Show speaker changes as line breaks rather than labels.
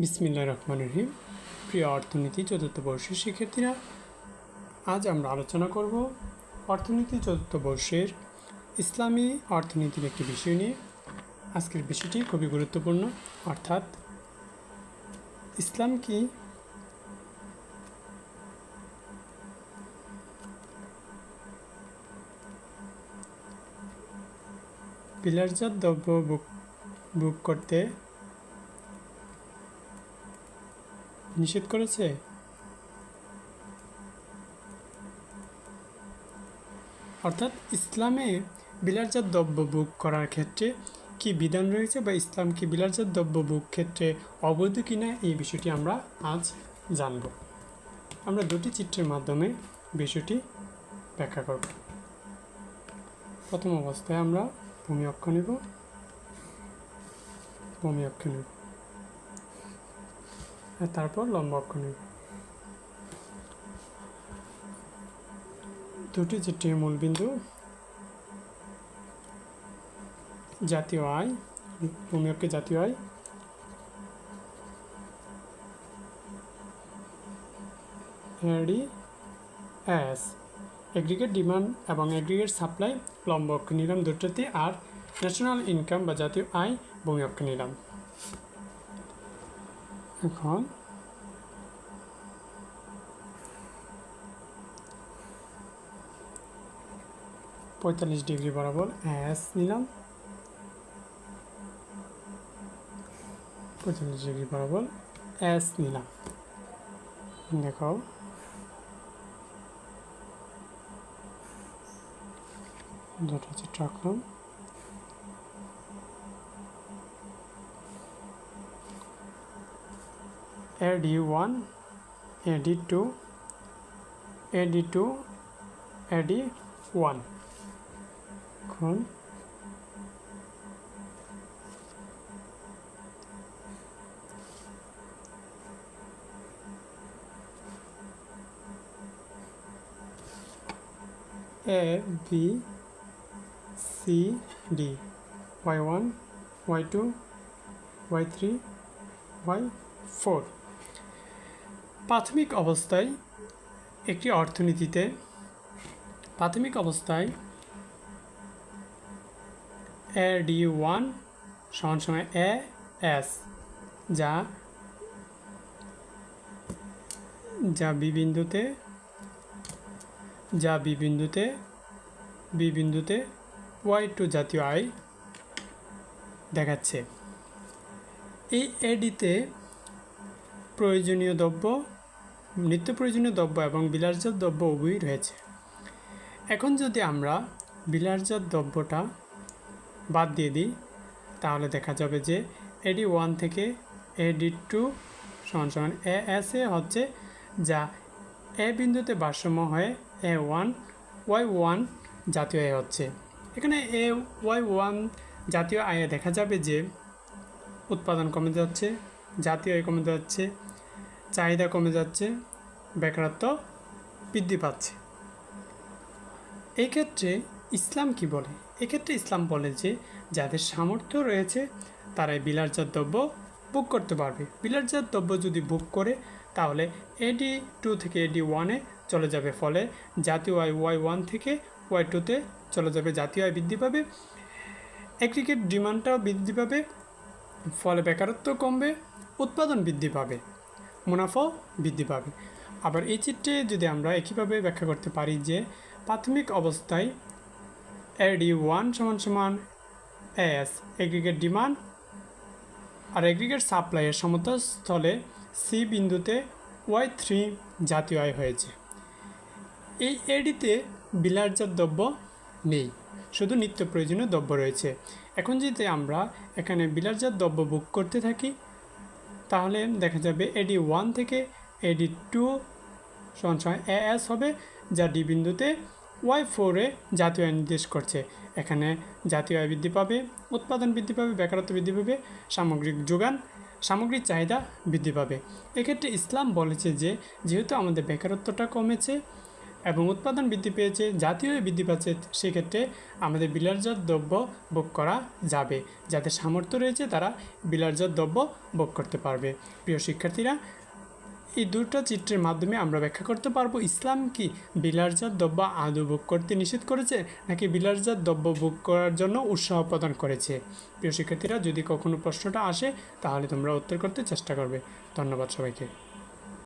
বিসমিল্লা রহমান রহিম। প্রিয় অর্থনীতি চতুর্থ বর্ষের শিক্ষার্থীরা, আজ আমরা আলোচনা করব অর্থনীতি চতুর্থ বর্ষের ইসলামী অর্থনীতির একটি বিষয় নিয়ে। আজকের বিষয়টি খুবই গুরুত্বপূর্ণ, অর্থাৎ ইসলাম কি? বিলাসজাত দ্রব্য বুক বুক করতে নিষেধ করেছে? অর্থাৎ ইসলামে বিলাসজাত দ্রব্য বুক করার ক্ষেত্রে কি বিধান রয়েছে বা ইসলাম কি বিলাসজাত দ্রব্য বুক ক্ষেত্রে অবৈধ কিনা এই বিষয়টি আমরা আজ জানব। আমরা দুটি চিত্রের মাধ্যমে বিষয়টি ব্যাখ্যা করব। প্রথম অবস্থায় আমরা ভূমি অক্ষ নেব। ভূমি অক্ষ নেব। তারপর লম্ব অক্ষ নেব। দুটি চিত্রের মূলবিন্দু, জাতীয় আয় ভূমি অক্ষে জাতীয় আয় এডি এস এগ্রিগেট ডিমান্ড এবং এগ্রিগেট সাপ্লাই, লম্ব অক্ষ নিলাম দুটোতে, আর ন্যাশনাল ইনকাম বা জাতীয় আয়, ভূমি অক্ষ নিলাম। এখন পঁয়তাল্লিশ ডিগ্রি বরাবর অ্যাস নিলাম। পঁয়তাল্লিশ ডিগ্রি বরাবর অ্যাস নিলাম। দেখো। দুটো হচ্ছে রাখলাম AD1, AD2, AD2, AD1 এখন A B C D. Y1 Y2 Y3 Y4 প্রাথমিক অবস্থায় একটি অর্থনীতিতে, প্রাথমিক অবস্থায় এ ডি ওয়ান সমান সময় এ এস, যা যা বি বিন্দুতে, যা বি বিন্দুতে বি বিন্দুতে ওয়াই টু জাতীয় আয় দেখাচ্ছে। এই এডিতে প্রয়োজনীয় দ্রব্য নিত্য প্রয়োজনীয় দ্রব্য এবং বিলাসজাত দ্রব্য উভয়ই রয়েছে। এখন যদি আমরা বিলাসজাত দ্রব্যটা বাদ দিয়ে দিই, তাহলে দেখা যাবে যে এডি ওয়ান থেকে এডি টু সমান সমান এ এস এ হচ্ছে যা এ বিন্দুতে ভারসাম্য হয়ে এ ওয়ান ওয়াই ওয়ান জাতীয় আয় হচ্ছে। এখানে এ ওয়াই ওয়ান জাতীয় আয়ে দেখা যাবে যে উৎপাদন কমে যাচ্ছে, জাতীয় আয় কমে যাচ্ছে চাহিদা কমে যাচ্ছে, বেকারত্ব বৃদ্ধি পাচ্ছে। এই ক্ষেত্রে ইসলাম কি বলে? এক্ষেত্রে ইসলাম বলে যে, যাদের সামর্থ্য রয়েছে, তারাই বিলাসজাত দ্রব্য বুক করতে পারবে। বিলাসজাত দ্রব্য যদি বুক করে, তাহলে এডি টু থেকে এডি ওয়ানে চলে যাবে। ফলে জাতীয় আয় ওয়াই ওয়ান থেকে ওয়াই টুতে চলে যাবে। জাতীয় আয় বৃদ্ধি পাবে এগ্রিগেট ডিমান্ডটাও বৃদ্ধি পাবে, ফলে বেকারত্ব কমবে, উৎপাদন বৃদ্ধি পাবে। মুনাফাও বৃদ্ধি পাবে। আবার এই চিত্রে যদি আমরা একইভাবে ব্যাখ্যা করতে পারি যে প্রাথমিক অবস্থায় এডি ওয়ান সমান সমান এস এগ্রিগেট ডিমান্ড আর এগ্রিগেট সাপ্লাইয়ের সমতস্থলে সি বিন্দুতে ওয়াই থ্রি জাতীয় আয় হয়েছে। এই এডিতে বিলাসজাত দ্রব্য নেই, শুধু নিত্য প্রয়োজনীয় দ্রব্য রয়েছে। এখন যদি আমরা এখানে বিলাসজাত দ্রব্য বুক করতে থাকি তাহলে দেখা যাবে এডি ওয়ান থেকে এডি টু সমান সমান এ এস হবে, যা ডি বিন্দুতে ওয়াই ফোরে জাতীয় আয় নির্দেশ করছে। এখানে জাতীয় আয় বৃদ্ধি পাবে, উৎপাদন বৃদ্ধি পাবে, বেকারত্ব বৃদ্ধি পাবে, সামগ্রিক যোগান, সামগ্রিক চাহিদা বৃদ্ধি পাবে। এক্ষেত্রে ইসলাম বলেছে যে, যেহেতু আমাদের বেকারত্বটা কমেছে এবং উৎপাদন বৃদ্ধি পেয়েছে, জাতীয় বৃদ্ধি পাচ্ছে, সেক্ষেত্রে আমাদের বিলাসজাত দ্রব্য ভোগ করা যাবে। যাদের সামর্থ্য রয়েছে, তারা বিলাসজাত দ্রব্য ভোগ করতে পারবে। প্রিয় শিক্ষার্থীরা, এই দুটো চিত্রের মাধ্যমে আমরা ব্যাখ্যা করতে পারব, ইসলাম কি বিলাসজাত দ্রব্য আদৌ ভোগ করতে নিষেধ করেছে, নাকি বিলাসজাত দ্রব্য ভোগ করার জন্য উৎসাহ প্রদান করেছে? প্রিয় শিক্ষার্থীরা, যদি কখনো প্রশ্নটা আসে, তাহলে তোমরা উত্তর করতে চেষ্টা করবে। ধন্যবাদ সবাইকে।